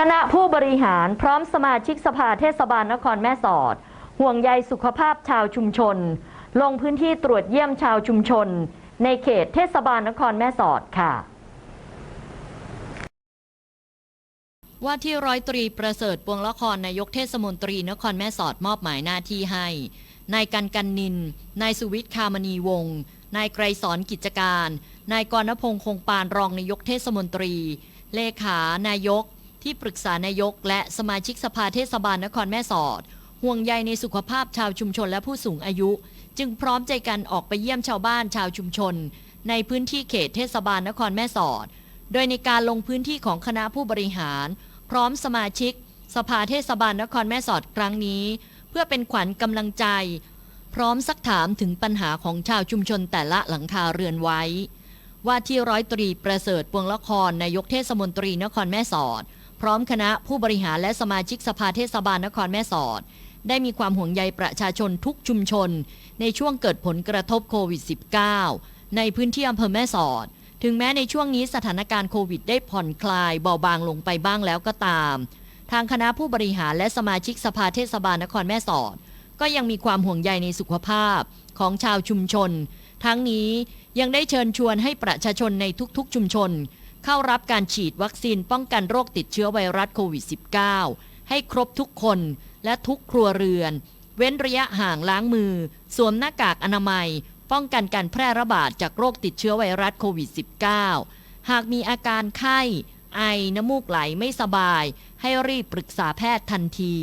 คณะผู้บริหารพร้อมสมาชิกสภาเทศบาลนครแม่สอด ห่วงใยสุขภาพชาวชุมชน ลงพื้นที่ตรวจเยี่ยมชาวชุมชน ในเขตเทศบาลนครแม่สอดค่ะ ว่าที่ร้อยตรีประเสริฐปวงละครนายกเทศมนตรีนครแม่สอดมอบหมายหน้าที่ให้ นายกันกันนิน นายสุวิทย์คามณีวงศ์นายไกรสอนกิจการ นายกรณพงษ์คงปานรองนายกเทศมนตรี เลขานายก ที่ปรึกษานายก และสมาชิกสภาเทศบาลนครแม่สอด ห่วงใยในสุขภาพชาวชุมชนและผู้สูงอายุ จึงพร้อมใจกันออกไปเยี่ยมชาวบ้านชาวชุมชน ในพื้นที่เขตเทศบาลนครแม่สอด โดยในการลงพื้นที่ของคณะผู้บริหาร พร้อมสมาชิก สภาเทศบาลนครแม่สอดครั้งนี้ เพื่อเป็นขวัญกำลังใจ พร้อมซักถามถึงปัญหาของชาวชุมชนแต่ละหลังคาเรือนไว้ว่าที่ร้อยตรีประเสริฐปวงละครนายกเทศมนตรีนครแม่สอด พร้อมคณะผู้บริหารและสมาชิกสภาเทศบาลนครแม่สอด ได้มีความห่วงใยประชาชนทุกชุมชน ในช่วงเกิดผลกระทบโควิด -19 ในพื้นที่อำเภอแม่สอด ถึงแม้ในช่วงนี้สถานการณ์โควิดได้ผ่อนคลายเบาบางลงไปบ้างแล้วก็ตาม ทางคณะผู้บริหารและสมาชิกสภาเทศบาลนครแม่สอด ก็ยังมีความห่วงใยในสุขภาพของชาวชุมชน ทั้งนี้ยังได้เชิญชวนให้ประชาชนในทุกๆชุมชน เข้ารับการฉีดวัคซีนป้องกันโรคติดเชื้อไวรัสโควิด -19 ให้ครบทุกคนและทุกครัวเรือน เว้นระยะห่างล้างมือ สวมหน้ากากอนามัย ป้องกันการแพร่ระบาดจากโรคติดเชื้อไวรัสโควิด -19 หากมีอาการไข้ ไอ น้ำมูกไหลไม่สบาย ให้รีบปรึกษาแพทย์ทันที